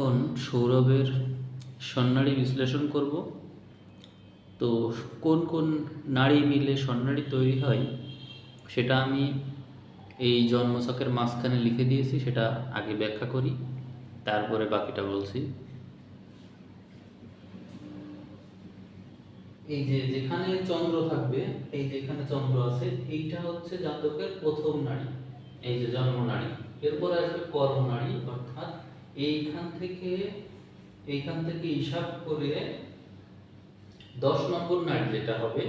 এখন সৌরভের স্বর্ণালী বিশ্লেষণ করব। তো কোন কোন নাড়ি মিলে স্বর্ণালী তৈরি হয়, সেটা আমি এই জন্মছকের মাঝখানে লিখে দিয়েছি, সেটা আগে ব্যাখ্যা করি, তারপরে বাকিটা বলছি। এই যে যেখানে চন্দ্র থাকবে, এই যে এখানে চন্দ্র আছে, এইটা হচ্ছে জাতকের প্রথম নাড়ি এই যে জন্ম নাড়ি এরপর আসবে কর্ম নাড়ি অর্থাৎ এইখান থেকে এইখান থেকে হিসাব করে দশ নম্বর নাড়ি যেটা হবে,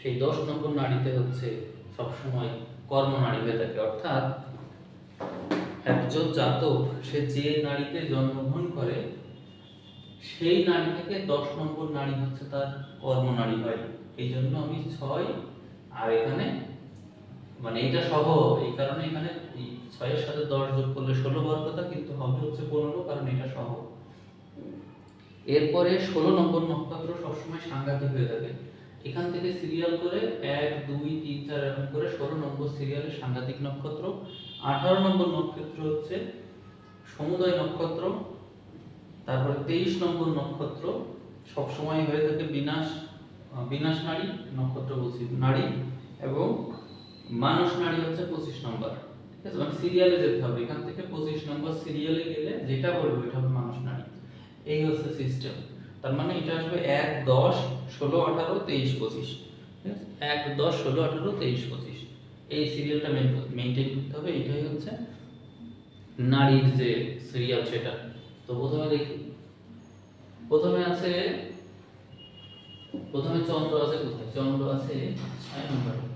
সেই দশ নম্বর নাড়িতে হচ্ছে সবসময় কর্ম নাড়ি হয়ে থাকে। অর্থাৎ একজন জাতক, সে যে নারীতে জন্মগ্রহণ করে, সেই নাড়ি থেকে দশ নম্বর নারী হচ্ছে তার কর্ম নাড়ি হয়। এই জন্য আমি ছয় আর এখানে মানে এটা সহ, এই কারণে এখানে ছয়ের সাথে দশ যোগ করলে ষোলো হওয়ার কথা, কিন্তু হবে হচ্ছে পনেরো, কারণ এটা সহ এরপরে ষোলো নম্বর নক্ষত্র সবসময় সাংঘাতিক হয়ে থাকে। এখান থেকে সিরিয়াল করে এক, দুই, তিন, চার, এরকম করে ষোলো নম্বর সিরিয়ালে সাংঘাতিক নক্ষত্র। আঠারো নম্বর নক্ষত্র হচ্ছে সমুদয় নক্ষত্র। তারপরে তেইশ নম্বর নক্ষত্র সবসময় হয়ে থাকে বিনাশ বিনাশ নারী, নক্ষত্র বলছি, নারী। এবং মানস নারী হচ্ছে পঁচিশ নম্বর। মানে সিরিয়ালে যেতে হবে, এখান থেকে পঁচিশ নম্বর সিরিয়ালে গেলে যেটা বলব, এটা হবে মানুষ নারী। এই হচ্ছে সিস্টেম তার মানে এটা আসবে এক দশ ষোলো আঠারো তেইশ পঁচিশ। এক দশ ষোলো আঠারো তেইশ পঁচিশ। এই সিরিয়ালটা মেনটেন করতে হবে। এটাই হচ্ছে নারীর যে সিরিয়াল সেটা। তো প্রথমে দেখি। প্রথমে আছে, প্রথমে চন্দ্র আছে কোথায়? চন্দ্র আছে ছয় নম্বরে।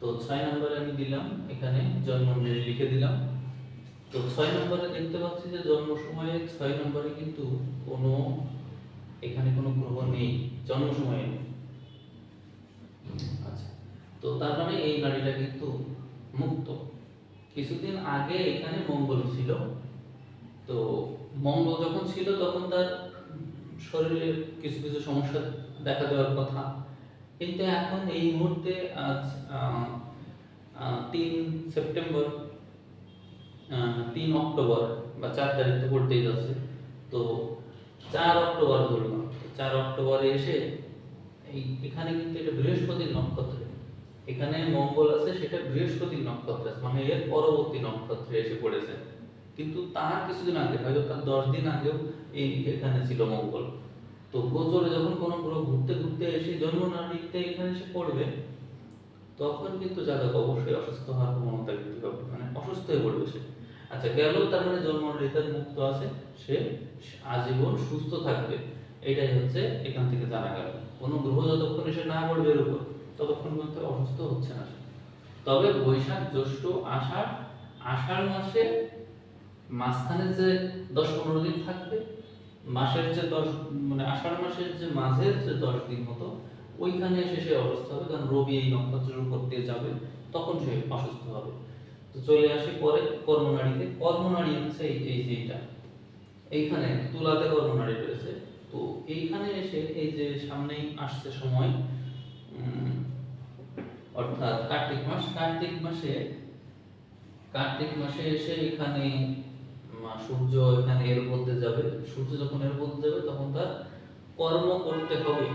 তো ছয় নম্বরে আমি দিলাম, এখানে জন্ম লিখে দিলাম। তো ছয় নম্বরে দেখতে পাচ্ছি যে জন্ম সময়ে ছয় নম্বরে কিন্তু কোনো, এখানে কোনো গ্রহ নেই, জন্ম সময়ে। আচ্ছা তো তার মানে এই নারীটা কিন্তু মুক্ত। কিছুদিন আগে এখানে মঙ্গল ছিল। তো মঙ্গল যখন ছিল তখন তার শরীরে কিছু কিছু সমস্যা দেখা দেওয়ার কথা। কিন্তু এখন এই মুহূর্তে আজ তিন সেপ্টেম্বর তিন অক্টোবর বা চার তারিখ তো পড়তেই যাচ্ছে। তো চার অক্টোবর ধরলাম চার অক্টোবরে এসে এই এখানে কিন্তু এটা বৃহস্পতির নক্ষত্র। এখানে মঙ্গল আছে, সেটা বৃহস্পতির নক্ষত্র আছে মানে এর পরবর্তী নক্ষত্রে এসে পড়েছে। কিন্তু তার কিছুদিন আগে, হয়তো তার দশ দিন আগেও এই এখানে ছিল মঙ্গল। তো গোচরে যখন কোনো গ্রহ ঘুরতে ঘুরতে এসে জন্ম নারীতে এখানে এসে পড়বে, তখন কিন্তু জাতক অবশ্যই অসুস্থ হওয়ার প্রবণতা বৃদ্ধি পাবে মানে অসুস্থ হয়ে পড়বে সে। আচ্ছা গেল, তার মানে জন্ম রেখার মুক্ত আছে, সে আজীবন সুস্থ থাকবে। এটাই হচ্ছে এখান থেকে জানা গেল। কোনো গ্রহ যতক্ষণ এসে না পড়বে এর উপর, ততক্ষণ পর্যন্ত অসুস্থ হচ্ছে না তবে বৈশাখ জ্যৈষ্ঠ আষাঢ় আষাঢ় মাসে মাঝখানে যে দশ পনেরো দিন থাকবে মাসের যে দশ মানে আষাঢ় মাসের যে মাঝের যে দশ দিন মতো, ওইখানে এসে সে অসুস্থ হবে। কারণ রবি এই নক্ষত্রের উপর দিয়ে যাবে, তখন সে অসুস্থ হবে। তো চলে আসি পরে কর্মনারীতে কর্মনারী হচ্ছে এই যে এটা। এইখানে তুলাতে কর্মনারী রয়েছে। তো এইখানে এসে এই যে সামনেই আসছে সময় অর্থাৎ কার্তিক মাস। কার্তিক মাসে কার্তিক মাসে এসে এখানে সূর্য এখানে এর দিয়ে যাবে। সূর্য যখন এর দিয়ে যাবে, তখন তার কর্ম করতে হবে।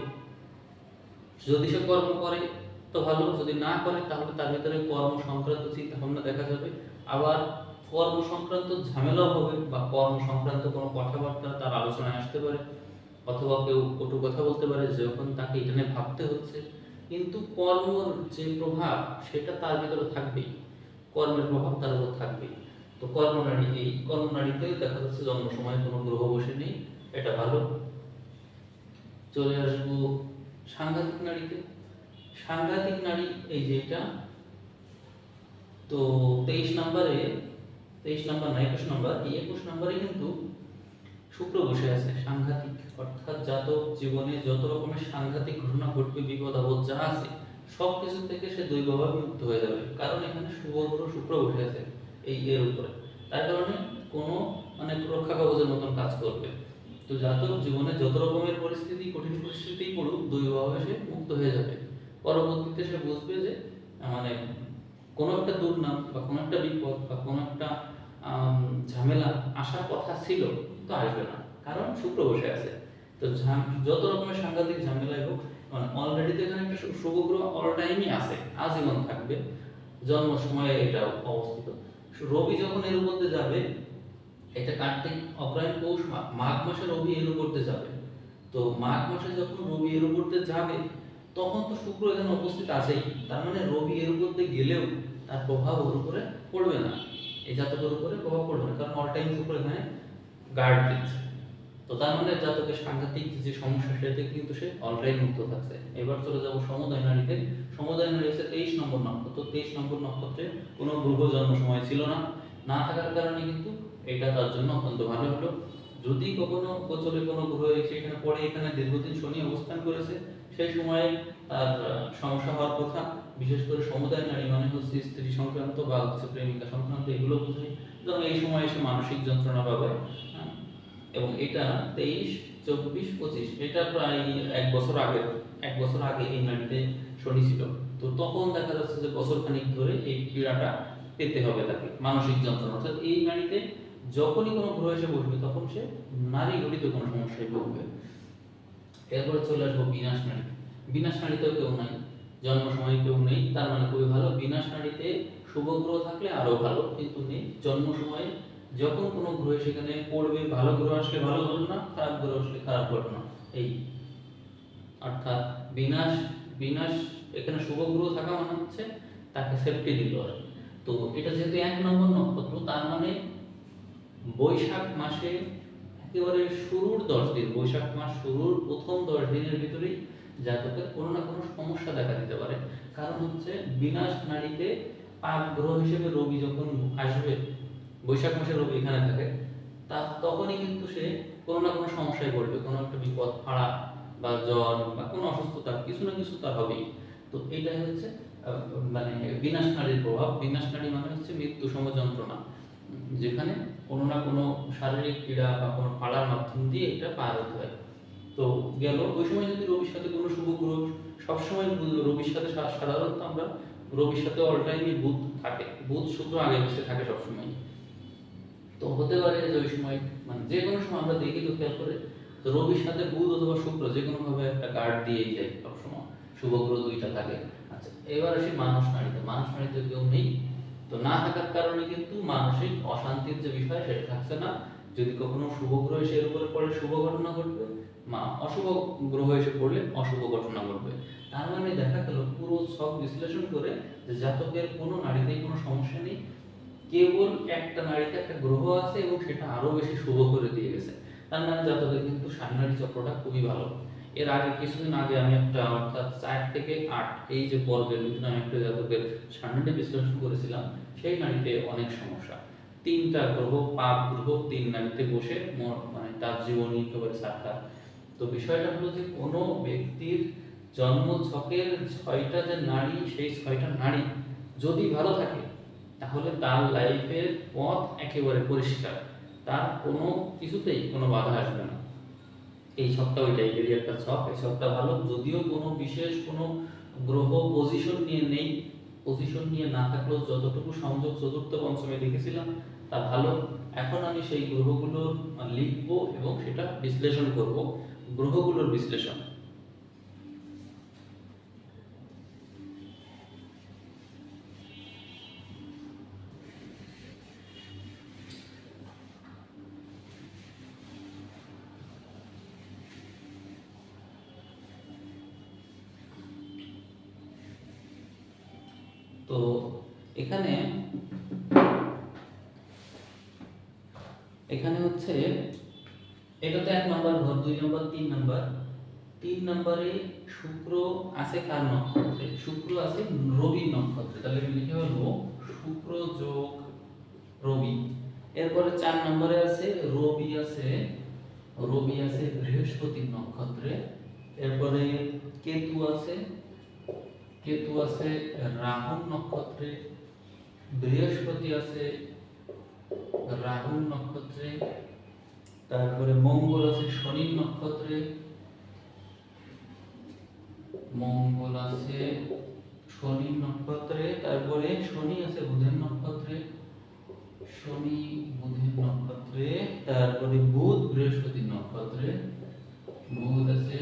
যদি সে কর্ম করে, তো ভালো। যদি না করে, তাহলে তার ভিতরে কর্ম সংক্রান্ত চিন্তা ভাবনা দেখা যাবে। আবার কর্ম সংক্রান্ত ঝামেলাও হবে, বা কর্ম সংক্রান্ত কোনো কথাবার্তা তার আলোচনায় আসতে পারে, অথবা কেউ কটু কথা বলতে পারে যখন তাকে এটা নিয়ে ভাবতে হচ্ছে। কিন্তু কর্মর যে প্রভাব, সেটা তার ভিতরে থাকবেই। কর্মের প্রভাব তার উপর থাকবেই। তো কর্মনারী এই কর্মনারীতে দেখা যাচ্ছে জন্ম সময় কোনো গ্রহ বসে নেই এটা ভালো। চলে আসব সাংঘাতিক নারীতে। সাংঘাতিক নারী, এই যে এটা, তো তেইশ নম্বরে, তেইশ নম্বর না, একুশ নম্বর, এই একুশ নম্বরে কিন্তু শুক্র বসে আছে, সাংঘাতিক। অর্থাৎ জাতক জীবনে যত রকমের সাংঘাতিক ঘটনা ঘটবে, বিপদ, আপদ যা আছে সব কিছু থেকে সে দৈবভাবে মুক্ত হয়ে যাবে। কারণ এখানে শুভ গ্রহ শুক্র বসে আছে। এই এর উপরে। তার কারণে কোনো মানে রক্ষা কবচের মতন কাজ করবে। তো জাতক জীবনে যত রকমের পরিস্থিতি, কঠিন পরিস্থিতি পড়ুক, দৈবভাবে সে মুক্ত হয়ে যাবে। পরবর্তীতে সে বুঝবে যে মানে কোনো একটা দুর্নাম বা কোনো একটা বিপদ বা কোনো একটা ঝামেলা আসার কথা ছিল, কিন্তু আসবে না। কারণ শুক্র বসে আছে। তো যত রকমের সাংঘাতিক ঝামেলাই হোক মানে অলরেডি তো এখানে একটা শু- শুভ অল টাইমই আছে, আজীবন থাকবে। জন্ম সময়ে এটা অবস্থিত। রবি যখন এর মধ্যে যাবে, এটা কার্তিক অগ্রায়ণ পৌষ মাঘ মাসে রবি এর করতে যাবে। তো মাঘ মাসে যখন রবি এর উপর দিয়ে যাবে, তখন তো শুক্র এখানে উপস্থিত আছেই। তার মানে রবি এর উপর দিয়ে গেলেও তার প্রভাব ওর উপরে পড়বে না। এই জাতকের উপরে প্রভাব পড়বে না, কারণ অল টাইম শুক্র এখানে গার্ড দিচ্ছে। তো তার মানে জাতকের সাংঘাতিক যে সমস্যা সেটা থেকে কিন্তু সে অলরেডি মুক্ত থাকছে। এবার চলে যাব সমুদয় নারীতে সমুদয় নারী হচ্ছে তেইশ নম্বর নক্ষত্র। তেইশ নম্বর নক্ষত্রে কোনো গ্রহ জন্ম সময় ছিল না। না থাকার কারণে কিন্তু এটা তার জন্য অত্যন্ত ভালো হলো। যদি কখনো গোচরে কোনো গ্রহ এসে এখানে পড়ে, এখানে দীর্ঘদিন শনি অবস্থান করেছে, সেই সময়ে তার সমস্যা হওয়ার কথা। বিশেষ করে সমুদায় নারী মানে হচ্ছে স্ত্রী সংক্রান্ত বা হচ্ছে প্রেমিকা সংক্রান্ত, এগুলো সুতরাং এই সময় এসে মানসিক যন্ত্রণা পাবে। এবং এটা তেইশ, চব্বিশ, পঁচিশ, এটা প্রায় এক বছর আগে এক বছর আগে নারীতে শনি ছিল। তো তখন দেখা যাচ্ছে যে বছর খানিক ধরে এই পীড়াটা পেতে হবে তাকে, মানসিক যন্ত্রণা। অর্থাৎ এই নারীতে যখনই কোনো গ্রহ এসে বসবে, তখন সে নারী ঘটিত কোনো সমস্যায় ভুগবে। এরপরে চলে আসব বিনাশ নারী। বিনাশ নারীতেও কেউ নাই, জন্ম সময় কেউ নেই, তার মানে খুবই ভালো। বিনাশ নারীতে শুভ গ্রহ থাকলে আরও ভালো, কিন্তু নেই, জন্ম সময়ে যখন কোনো গ্রহ সেখানে পড়বে, ভালো গ্রহ আসলে ভালো ঘটনা খারাপ গ্রহ আসলে খারাপ ঘটনা এই অর্থাৎ বিনাশ বিনাশ, এখানে শুভ গ্রহ থাকা মানে হচ্ছে তাকে সেফটি দিল আর তো এটা যেহেতু এক নম্বর নক্ষত্র, তার মানে বৈশাখ মাসে একেবারে শুরুর দশ দিন, বৈশাখ মাস শুরুর প্রথম দশ দিনের ভিতরেই জাতকের কোনো না কোনো সমস্যা দেখা দিতে পারে। কারণ হচ্ছে বিনাশ নারীতে পাপ গ্রহ হিসেবে রবি যখন আসবে বৈশাখ মাসে রবি এখানে থাকে, তা তখনই কিন্তু সে কোনো না কোনো সমস্যায় পড়বে, কোনো একটা বিপদ, ফাড়া বা জ্বর বা কোনো অসুস্থতা, কিছু না কিছু তার হবেই। তো এটাই হচ্ছে মানে বিনাশ নারীর প্রভাব। বিনাশ নারী মানে হচ্ছে মৃত্যু সম যন্ত্রণা যেখানে কোনো না কোনো শারীরিক পীড়া বা কোনো ফাড়ার মাধ্যম দিয়ে এটা পার হতে হয়। তো গেল, ওই সময় যদি রবির সাথে কোনো শুভ গ্রহ, সবসময় রবির সাথে সাধারণত আমরা রবির সাথে অল টাইমই বুধ থাকে, বুধ, শুক্র আগে পিছিয়ে থাকে সবসময় তো হতে পারে যে ওই সময় মানে যে কোনো সময় আমরা দেখি তো খেয়াল করে রবির সাথে বুধ অথবা শুক্র যে কোনো ভাবে একটা গার্ড দিয়েই যায় সবসময়। শুভ গ্রহ দুইটা থাকে। আচ্ছা এবার আসি মানুষ নারীতে মানুষ নারীতে কেউ নেই, তো না থাকার কারণে কিন্তু মানসিক অশান্তির যে বিষয় সেটা থাকছে না। যদি কখনো শুভ গ্রহ এসে এর উপরে পড়ে, শুভ ঘটনা ঘটবে, মা, অশুভ গ্রহ এসে পড়লে অশুভ ঘটনা ঘটবে। তার মানে দেখা গেল পুরো সব বিশ্লেষণ করে যে জাতকের কোনো নারীতেই কোনো সমস্যা নেই। কেবল একটা নারীতে একটা গ্রহ আছে এবং সেটা আরও বেশি শুভ করে দিয়ে গেছে। তার মানে জাতকের কিন্তু সান্নারী চক্রটা খুবই ভালো। এর আগে কিছুদিন আগে আমি একটা অর্থাৎ চার থেকে আট এই যে পর্বের বিভিন্ন আমি একটা জাতকের সান্নাটি বিশ্লেষণ করেছিলাম, সেই নারীতে অনেক সমস্যা। তিনটা গ্রহ, পাপ গ্রহ তিন নারীতে বসে মানে তার জীবনী একেবারে সাক্ষাৎ। তো বিষয়টা হলো যে কোনো ব্যক্তির জন্ম ছকের ছয়টা যে নারী, সেই ছয়টা নারী যদি ভালো থাকে তাহলে তার লাইফের পথ একেবারে পরিষ্কার। তার কোনো কিছুতেই কোনো বাধা আসবে না। এই ছকটা ওই টাইপেরই একটা ছক এই ছকটা ভালো। যদিও কোনো বিশেষ কোনো গ্রহ পজিশন নিয়ে নেই। পজিশন নিয়ে না থাকলেও যতটুকু সংযোগ চতুর্থ পঞ্চমে দেখেছিলাম, তা ভালো। এখন আমি সেই গ্রহগুলো লিখব এবং সেটা বিশ্লেষণ করব। গ্রহগুলোর বিশ্লেষণ। তিন নম্বর শুক্র আছে কার নক্ষত্রে? শুক্র আছে রবি নক্ষত্রে। তাহলে লিখে শুক্র যোগ রবি। এরপরে চার নম্বরে আছে রবি আছে রবি আছে নক্ষত্রে। এরপরে কেতু আছে কেতু আছে রাহুর নক্ষত্রে। বৃহস্পতি আছে রাহুর নক্ষত্রে। তারপরে মঙ্গল আছে শনির নক্ষত্রে। মঙ্গল আছে শনির নক্ষত্রে, তারপরে শনি আছে বুধের নক্ষত্রে, শনি বুধের নক্ষত্রে, তারপরে বুধ বৃহস্পতির নক্ষত্রে, বুধ আছে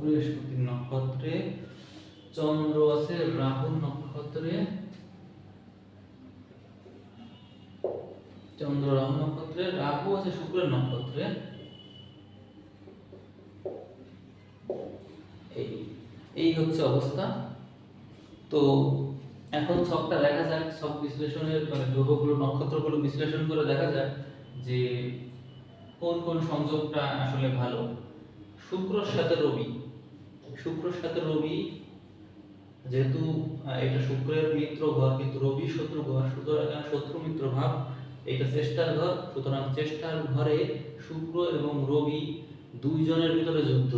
বৃহস্পতির নক্ষত্রে, চন্দ্র আছে রাহুর নক্ষত্রে, চন্দ্র রাহু নক্ষত্রে, রাহু আছে শুক্রের নক্ষত্রে। এই এই হচ্ছে অবস্থা। তো এখন সবটা দেখা যাক, সব বিশ্লেষণের মানে গ্রহগুলো, নক্ষত্রগুলো বিশ্লেষণ করে দেখা যাক যে কোন কোন সংযোগটা আসলে ভালো। শুক্রর সাথে রবি। শুক্রর সাথে রবি যেহেতু এটা শুক্রের মিত্র ঘর, কিন্তু রবি শত্রু ঘর, সুতরাং শত্রু মিত্র ভাব, এটা চেষ্টার ঘর। সুতরাং চেষ্টার ঘরে শুক্র এবং রবি দুইজনের ভিতরে যুদ্ধ।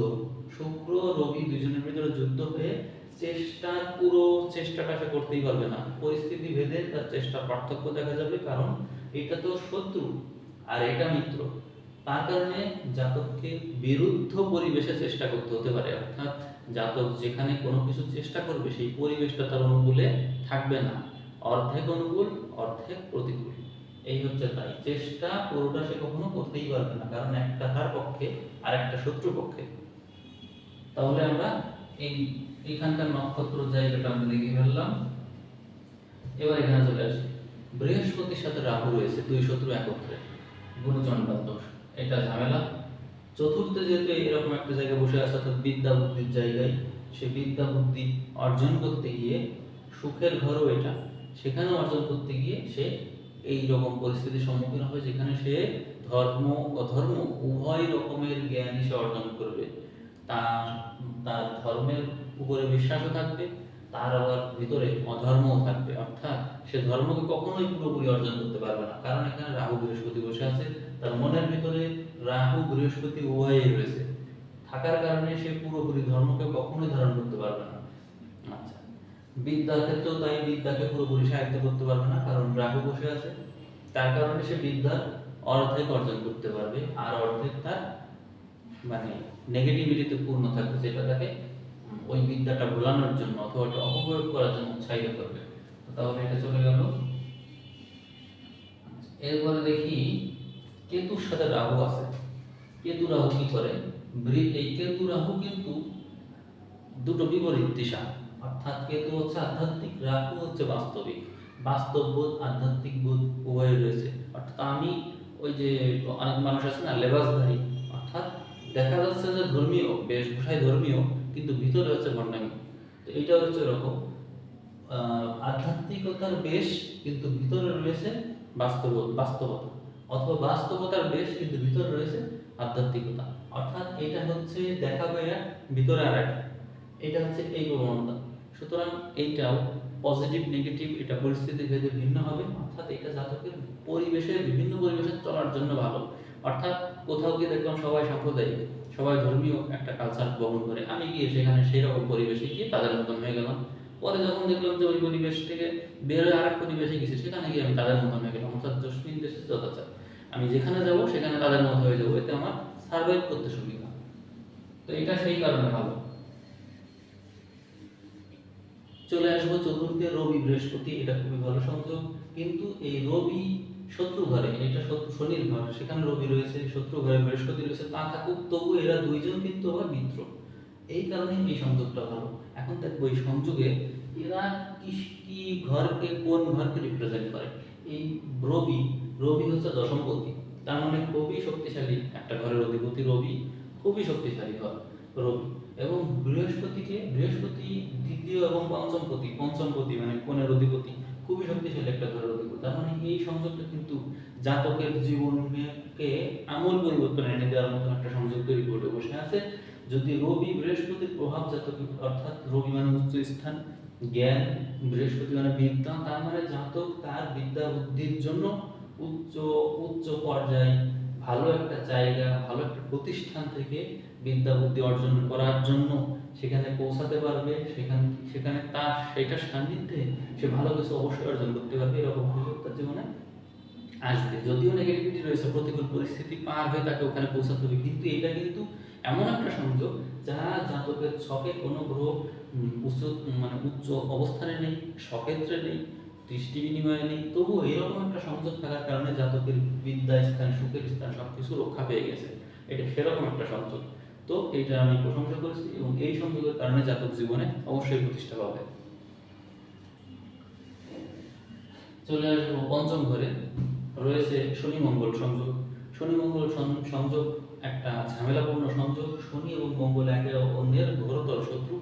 শুক্র, রবি দুজনের ভিতরে যুদ্ধ হয়ে চেষ্টার পুরো চেষ্টাটা সে করতেই পারবে না। পরিস্থিতি ভেদে তার চেষ্টার পার্থক্য দেখা যাবে, কারণ এটা তো শত্রু আর এটা মিত্র। তার কারণে জাতককে বিরুদ্ধ পরিবেশে চেষ্টা করতে হতে পারে, অর্থাৎ জাতক যেখানে কোনো কিছু চেষ্টা করবে, সেই পরিবেশটা তার অনুকূলে থাকবে না। অর্ধেক অনুকূল, অর্ধেক প্রতিকূল। এই হচ্ছে তাই। চেষ্টা পুরোটা সে কখনো করতেই পারবে না, কারণ একটা তার পক্ষে আর একটা শত্রু পক্ষে। তাহলে আমরা এই এখানকার নক্ষত্র জায়গাটা আমরা দেখে ফেললাম। এবার এখানে চলে আসি। বৃহস্পতির সাথে রাহু রয়েছে, দুই শত্রু একত্রে। গুণচণ্ডাল দোষ, এটা ঝামেলা। চতুর্থে যেহেতু এরকম একটা জায়গায় বসে আছে, অর্থাৎ বিদ্যা বুদ্ধির জায়গায়, সে বিদ্যা বুদ্ধি অর্জন করতে গিয়ে সুখের ঘরও এটা। সেখানেও অর্জন করতে গিয়ে সে এই রকম পরিস্থিতির সম্মুখীন হবে, যেখানে সে ধর্ম, অধর্ম উভয় রকমের জ্ঞানই সে অর্জন করবে। তার তার ধর্মের উপরে বিশ্বাসও থাকবে, তার আবার ভিতরে অধর্মও থাকবে। অর্থাৎ সে ধর্মকে কখনোই পুরোপুরি অর্জন করতে পারবে না। কারণ এখানে রাহু, বৃহস্পতি বসে আছে। তার মনের ভিতরে রাহু, বৃহস্পতি উভয়ই রয়েছে। থাকার কারণে সে পুরোপুরি ধর্মকে কখনোই ধারণ করতে পারবে না। আচ্ছা। বিদ্যার ক্ষেত্রেও তাই, বিদ্যাকে পুরোপুরি সাহিত্য করতে পারবে না, কারণ রাহু বসে আছে। তার কারণে সে বিদ্যার অর্ধেক অর্জন করতে পারবে, আর অর্ধেক তার মানে নেগেটিভিটিতে পূর্ণ থাকবে যেটা তাকে ওই বিদ্যাটা ভোলানোর জন্য অথবা ওটা অপপ্রয়োগ করার জন্য উৎসাহিত করবে। তাহলে এটা চলে গেল। এরপরে দেখি, কেতুর সাথে রাহু আছে। কেতু রাহু কি করে? এই কেতু রাহু কিন্তু দুটো বিপরীত দিশা। অর্থাৎ কেতু হচ্ছে আধ্যাত্মিক, রাহু হচ্ছে বাস্তবিক। বাস্তব বোধ, আধ্যাত্মিক বোধ উভয় রয়েছে। অর্থাৎ আমি ওই যে অনেক মানুষ আছে না, লেবাসধারী। অর্থাৎ দেখা যাচ্ছে যে ধর্মীয়, বেশভূষায় ধর্মীয়, কিন্তু ভিতরে হচ্ছে ভণ্ডামি তো এইটা হচ্ছে এরকম আধ্যাত্মিকতার বেশ, কিন্তু ভিতরে রয়েছে বাস্তব, বাস্তবতা। অথবা বাস্তবতার বেশ, কিন্তু ভিতরে রয়েছে আধ্যাত্মিকতা। অর্থাৎ এটা হচ্ছে দেখাবে এক ভিতরে আর এক এটা হচ্ছে এই প্রবণতা। সুতরাং এইটাও পজিটিভ, নেগেটিভ, এটা পরিস্থিতি ভেদে ভিন্ন হবে। অর্থাৎ এটা জাতকের পরিবেশে, বিভিন্ন পরিবেশে চলার জন্য ভালো। অর্থাৎ কোথাও গিয়ে দেখলাম সবাই সাম্প্রদায়িক, সবাই ধর্মীয় একটা কালচার বহন করে। আমি গিয়ে সেখানে সেই রকম পরিবেশে গিয়ে তাদের মতন হয়ে গেলাম। পরে যখন দেখলাম যে ওই পরিবেশ থেকে বের হয়ে আরেক পরিবেশে গেছি, সেখানে গিয়ে আমি তাদের মতন হয়ে গেলাম। অর্থাৎ জসমিন দেশে যথাচার। আমি যেখানে যাব, সেখানে তাদের মতো হয়ে যাব। এতে আমার সার্ভাইভ করতে সুবিধা তো এটা সেই কারণে ভালো। চলে আসব চতুর্থে রবি বৃহস্পতি। এটা খুবই ভালো সংযোগ। কিন্তু এই রবি শত্রু ঘরে এটা শত্রু, শনির ঘর, সেখানে রবি রয়েছে, শত্রু ঘরে বৃহস্পতি রয়েছে, তা থাকুক তবু এরা দুইজন কিন্তু আবার মিত্র। এই কারণে এই সংযোগটা ভালো। এখন দেখব এই সংযোগে এরা কি কি ঘরকে, কোন ঘরকে রিপ্রেজেন্ট করে। এই রবি রবি হচ্ছে দশমপতি তার মানে খুবই শক্তিশালী একটা ঘরের অধিপতি রবি, খুবই শক্তিশালী ঘর, রবি। এবং বৃহস্পতিকে, বৃহস্পতি দ্বিতীয় এবং পঞ্চমপতি পঞ্চমপতি মানে কোণের অধিপতি। খুবই শক্তিশালী একটা ঘরের অধিপতি তার মানে এই সংযোগটা কিন্তু জাতকের জীবনকে আমূল পরিবর্তন এনে দেওয়ার মতো একটা সংযোগ তৈরি করে বসে আছে। যদি রবি বৃহস্পতির প্রভাব জাতক অর্থাৎ রবি মানে উচ্চ স্থান, জ্ঞান, বৃহস্পতি মানে বিদ্যা, তার মানে জাতক তার বিদ্যা বুদ্ধির জন্য উচ্চ উচ্চ পর্যায়ে ভালো একটা জায়গা, ভালো একটা প্রতিষ্ঠান থেকে বিদ্যা বুদ্ধি অর্জন করার জন্য সেখানে পৌঁছাতে পারবে, সেখানে সেখানে তার সেটার সান্নিধ্যে সে ভালো কিছু অবশ্যই অর্জন করতে পারবে, এরকম সুযোগ তার জীবনে আসবে। যদিও নেগেটিভিটি রয়েছে, প্রতিকূল পরিস্থিতি পার হয়ে তাকে ওখানে পৌঁছাতে হবে। কিন্তু এটা কিন্তু এমন একটা সংযোগ যা জাতকের ছকে কোনো গ্রহ উচ্চ মানে উচ্চ অবস্থানে নেই, সক্ষেত্রে নেই, দৃষ্টি বিনিময়ে নেই। তবু এরকম একটা সংযোগ থাকার কারণে জাতকের বিদ্যা স্থান, সুখের স্থান সবকিছু রক্ষা পেয়ে গেছে। এটা সেরকম একটা সংযোগ। তো এটা আমি প্রশংসা করেছি এবং এই সংযোগের কারণে জাতক জীবনে অবশ্যই প্রতিষ্ঠা পাবে। চলে আসব পঞ্চম ঘরে। রয়েছে শনি মঙ্গল সংযোগ। শনি মঙ্গল সংযোগ একটা ঝামেলাপূর্ণ সংযোগ। শনি এবং মঙ্গল একে অন্যের ঘোরতর শত্রু,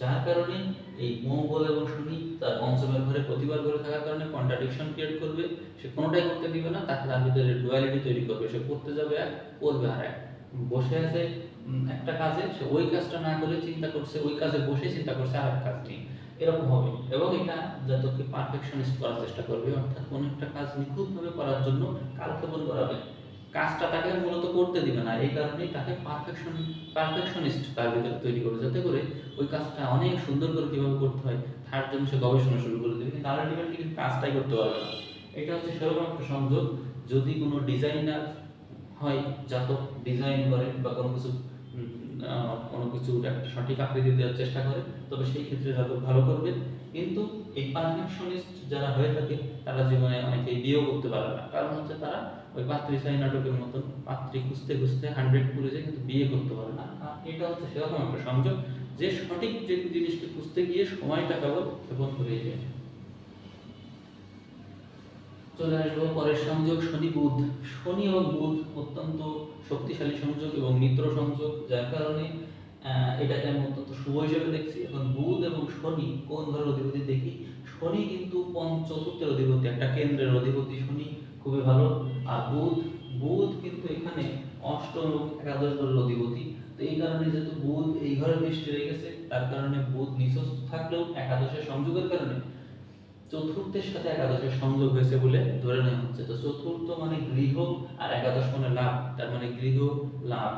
যার কারণে এই মঙ্গল এবং শনি তার পঞ্চমের ঘরে প্রতিবার ঘরে থাকার কারণে কন্ট্রাডিকশন ক্রিয়েট করবে। সে কোনোটাই করতে দিবে না তাকে তার ভিতরে ডুয়ালিটি তৈরি করবে। সে করতে যাবে এক করবে আর এক বসে আছে একটা কাজে সে ওই কাজটা না করে চিন্তা করছে, ওই কাজে বসে চিন্তা করছে আর এক কাজটি এরকম হবে। এবং এটা জাতককে পারফেকশনিস্ট করার চেষ্টা করবে, অর্থাৎ কোনো একটা কাজ নিখুঁতভাবে করার জন্য কালক্ষেপণ করাবে। কাজটা তাকে মূলত করতে দিবে না, এই কারণেই তাকে পারফেকশন পারফেকশনিস্ট তার ভিতরে তৈরি করবে। যাতে করে ওই কাজটা অনেক সুন্দর করে কীভাবে করতে হয়, তার জন্য সে গবেষণা শুরু করে দেবে। কিন্তু আলটিমেটলি কিন্তু কাজটাই করতে পারবে না। এটা হচ্ছে সেরকম একটা সংযোগ। যদি কোনো ডিজাইনার হয় জাতক ডিজাইন করে বা কোনো কিছু কোনো কিছু একটা সঠিক আকৃতি দেওয়ার চেষ্টা করে, তবে সেই ক্ষেত্রে জাতক ভালো করবে। কিন্তু এই পারফেকশনিস্ট যারা হয়ে থাকে, তারা জীবনে অনেকে বিয়েও করতে পারে না। কারণ হচ্ছে তারা ওই পাত্রী নাটকের মতন পাত্রী খুঁজতে খুঁজতে হান্ড্রেড করে যায় কিন্তু বিয়ে করতে পারে না। আর এটা হচ্ছে সেরকম একটা সংযোগ যে সঠিক যে জিনিসকে খুঁজতে গিয়ে সময়টা কেবল ক্ষেপণ করে যায়। চলে আসব পরের সংযোগ শনি বুধ শনি এবং বুধ অত্যন্ত শক্তিশালী সংযোগ এবং মিত্র সংযোগ, যার কারণে এটাকে আমি অত্যন্ত শুভ হিসেবে দেখছি। এখন বুধ এবং শনি কোন ঘরের অধিপতি দেখি? শনি কিন্তু পঞ্চ, চতুর্থের অধিপতি, একটা কেন্দ্রের অধিপতি। শনি খুবই ভালো। আর বুধ বুধ কিন্তু এখানে অষ্টম এবং একাদশ ঘরের অধিপতি। তো এই কারণে যেহেতু বুধ এই ঘরে দৃষ্টি রেখেছে তার কারণে বুধ নিঃস্ব থাকলেও একাদশের সংযোগের কারণে চতুর্থের সাথে একাদশের সংযোগ হয়েছে বলে ধরে নেওয়া হচ্ছে। তো চতুর্থ মানে গৃহ আর একাদশ মানে লাভ, তার মানে গৃহ, লাভ।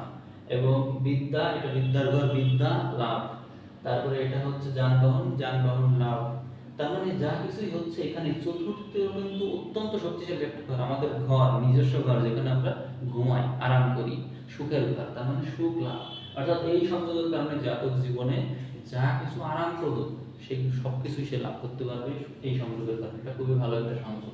এবং বিদ্যা, এটা বিদ্যার ঘর, বিদ্যা, লাভ। তারপরে এটা হচ্ছে যানবাহন যানবাহন, লাভ। তার মানে যা কিছুই হচ্ছে, এখানে চতুর্থেও কিন্তু অত্যন্ত শক্তিশালী একটা ঘর, আমাদের ঘর, নিজস্ব ঘর, যেখানে আমরা ঘুমাই, আরাম করি, সুখের ঘর, তার মানে সুখ, লাভ। অর্থাৎ এই সংযোগের কারণে জাতক জীবনে যা কিছু আরামপ্রদ সেগুলো সব কিছুই সে লাভ করতে পারবে এই সংযোগের কারণে। এটা খুবই ভালো একটা সংযোগ।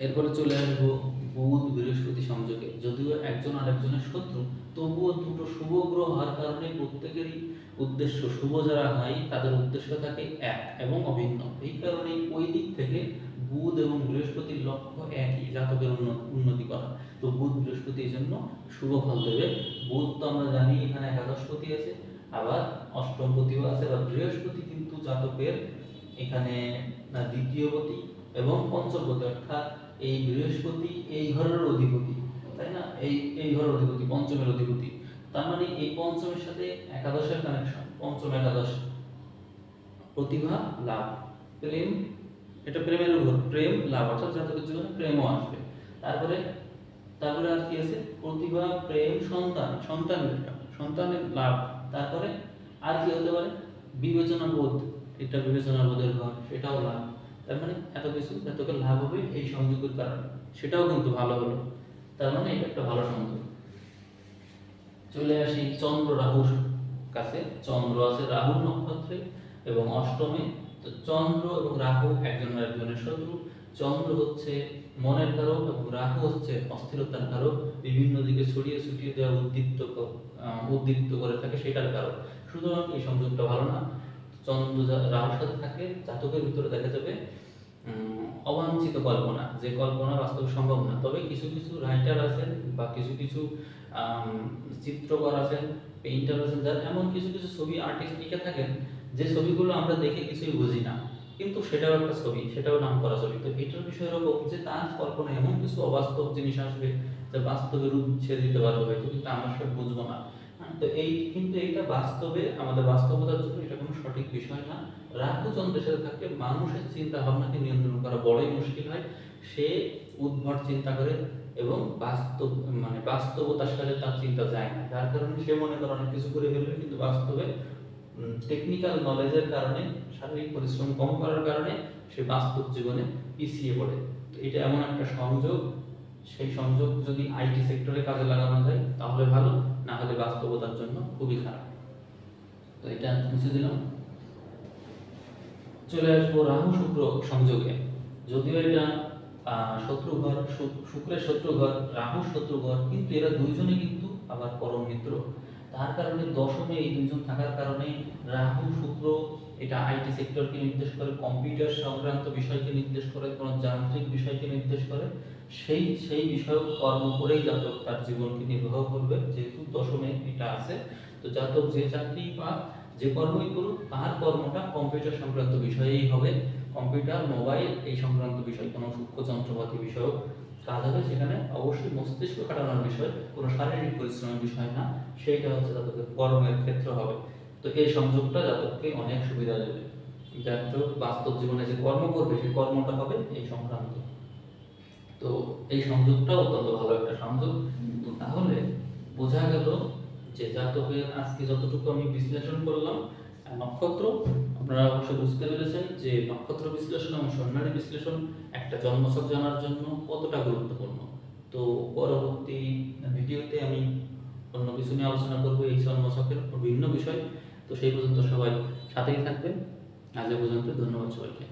এরপরে চলে আসব বুধ বৃহস্পতি সংযোগে। যদিও একজন আরেকজনের শত্রু, তবুও দুটো শুভ গ্রহ হওয়ার কারণে প্রত্যেকেরই উদ্দেশ্য শুভ যারা হয়, তাদের উদ্দেশ্য থাকে এক এবং অভিন্ন। এই কারণে ওই দিক থেকে বুধ এবং বৃহস্পতির লক্ষ্য একই, জাতকের উন্ন- উন্নতি করা। তো বুধ বৃহস্পতি এই জন্য শুভ ফল দেবে। বুধ তো আমরা জানি এখানে একাদশপতি আছে। আবার অষ্টমপতিও আছে বা বৃহস্পতি কিন্তু জাতকের এখানে আহ, দ্বিতীয়পতি এবং পঞ্চমপতি অর্থাৎ এই বৃহস্পতি এই ঘরের অধিপতি তাই না? এই এই ঘরের অধিপতি পঞ্চমের অধিপতি। তার মানে এই পঞ্চমের সাথে একাদশের কানেকশন পঞ্চম একাদশ প্রতিভা লাভ প্রেম এটা প্রেমের উপর প্রেম লাভ অর্থাৎ জাতকের জীবনে প্রেমও আসবে। তারপরে তারপরে আর কি আছে? প্রতিভা প্রেম সন্তান সন্তানের সন্তানের লাভ। তারপরে আর কি হতে পারে? বিবেচনা বোধ। এটা বিবেচনা বোধের ঘর, সেটাও লাভ। তার মানে এত কিছু জাতকের লাভ হবে এই সংযোগের কারণে। সেটাও কিন্তু ভালো হলো। তার মানে এটা একটা ভালো সংযোগ। চলে আসি চন্দ্র রাহুর কাছে। চন্দ্র আছে রাহুর নক্ষত্রে এবং অষ্টমে। তো চন্দ্র এবং রাহু একজন আরেকজনের শত্রু। চন্দ্র হচ্ছে মনের কারক এবং রাহু হচ্ছে অস্থিরতার কারক। বিভিন্ন দিকে ছড়িয়ে ছুটিয়ে দেওয়া উদ্দীপ্ত উদ্দীপ্ত করে থাকে সেটার কারক। সুতরাং এই সংযোগটা ভালো না। চন্দ্র রাহুর সাথে থাকে, জাতকের ভিতরে দেখা যাবে অবাঞ্ছিত কল্পনা, যে কল্পনা বাস্তব সম্ভব না। তবে কিছু কিছু রাইটার আছেন বা কিছু কিছু চিত্রকর আছেন পেইন্টার আছেন, যার এমন কিছু কিছু ছবি আর্টিস্ট লিখে থাকেন, যে ছবিগুলো আমরা দেখে কিছুই বুঝি না। কিন্তু সেটাও একটা ছবি সেটাও নাম করা ছবি। তো এটার বিষয় এরকম যে তার কল্পনা এমন কিছু অবাস্তব জিনিস আসবে যা বাস্তবে রূপ ছেড়ে দিতে পারবে হয়তো কিন্তু আমরা সব বুঝব না। হ্যাঁ, তো এই কিন্তু এটা বাস্তবে আমাদের বাস্তবতার জন্য এটা কোনো সঠিক বিষয় না। রাহু চন্দ্রের সাথে থাকলে মানুষের চিন্তা ভাবনাকে নিয়ন্ত্রণ করা বড়ই মুশকিল হয়। সে উদ্ভট চিন্তা করে এবং বাস্তব মানে বাস্তবতার সাথে তার চিন্তা যায় না। যার কারণে সে মনে করে অনেক কিছু করে ফেলবে কিন্তু বাস্তবে টেকনিক্যাল নলেজের কারণে শারীরিক পরিশ্রম কম করার কারণে সে বাস্তব জীবনে পিছিয়ে পড়ে। তো এটা এমন একটা সংযোগ সেই সংযোগ যদি আইটি সেক্টরে কাজে লাগানো যায় তাহলে ভালো না হলে বাস্তবতার জন্য খুবই খারাপ। তো এটা মুছে দিলাম। চলে আসব রাহু শুক্র সংযোগে। যদিও এটা আহ, শত্রু ঘর শুক্রের শত্রু ঘর রাহু শত্রু ঘর কিন্তু এরা দুইজনে কিন্তু আবার পরম মিত্র। তার কারণে দশমে এই দুইজন থাকার কারণে রাহু, শুক্র এটা আইটি সেক্টরকে নির্দেশ করে, কম্পিউটার সংক্রান্ত বিষয়কে নির্দেশ করে, কোনো যান্ত্রিক বিষয়কে নির্দেশ করে। সেই সেই বিষয় কর্ম করেই জাতক তার জীবনকে নির্বাহ করবে, যেহেতু দশমে এটা আছে। তো জাতক যে চাকরি বা যে কর্মই করুক, তার কর্মটা কম্পিউটার সংক্রান্ত বিষয়েই হবে। কম্পিউটার, মোবাইল এই সংক্রান্ত বিষয়, কোনো সূক্ষ্ম যন্ত্রপাতি বিষয়ক কাজ হবে সেখানে অবশ্যই মস্তিষ্ক খাটানোর বিষয়, কোনো শারীরিক পরিশ্রমের বিষয় না, সেইটা হচ্ছে জাতকের কর্মের ক্ষেত্র হবে। তো এই সংযোগটা জাতককে অনেক সুবিধা দেবে। জাতক বাস্তব জীবনে যে কর্ম করবে, সেই কর্মটা হবে এই সংক্রান্ত। তো এই সংযোগটা অত্যন্ত ভালো একটা সংযোগ। তাহলে বোঝা গেল যে জাতকের আজকে যতটুকু আমি বিশ্লেষণ করলাম, নক্ষত্র আপনারা অবশ্যই বুঝতে পেরেছেন যে নক্ষত্র বিশ্লেষণ এবং সন্ন্যারী বিশ্লেষণ একটা জন্মছক জানার জন্য কতটা গুরুত্বপূর্ণ। তো পরবর্তী ভিডিওতে আমি অন্য কিছু নিয়ে আলোচনা করব এই জন্মছকের ভিন্ন বিষয়। তো সেই পর্যন্ত সবাই সাথেই থাকবেন। আজ পর্যন্ত ধন্যবাদ সবাইকে।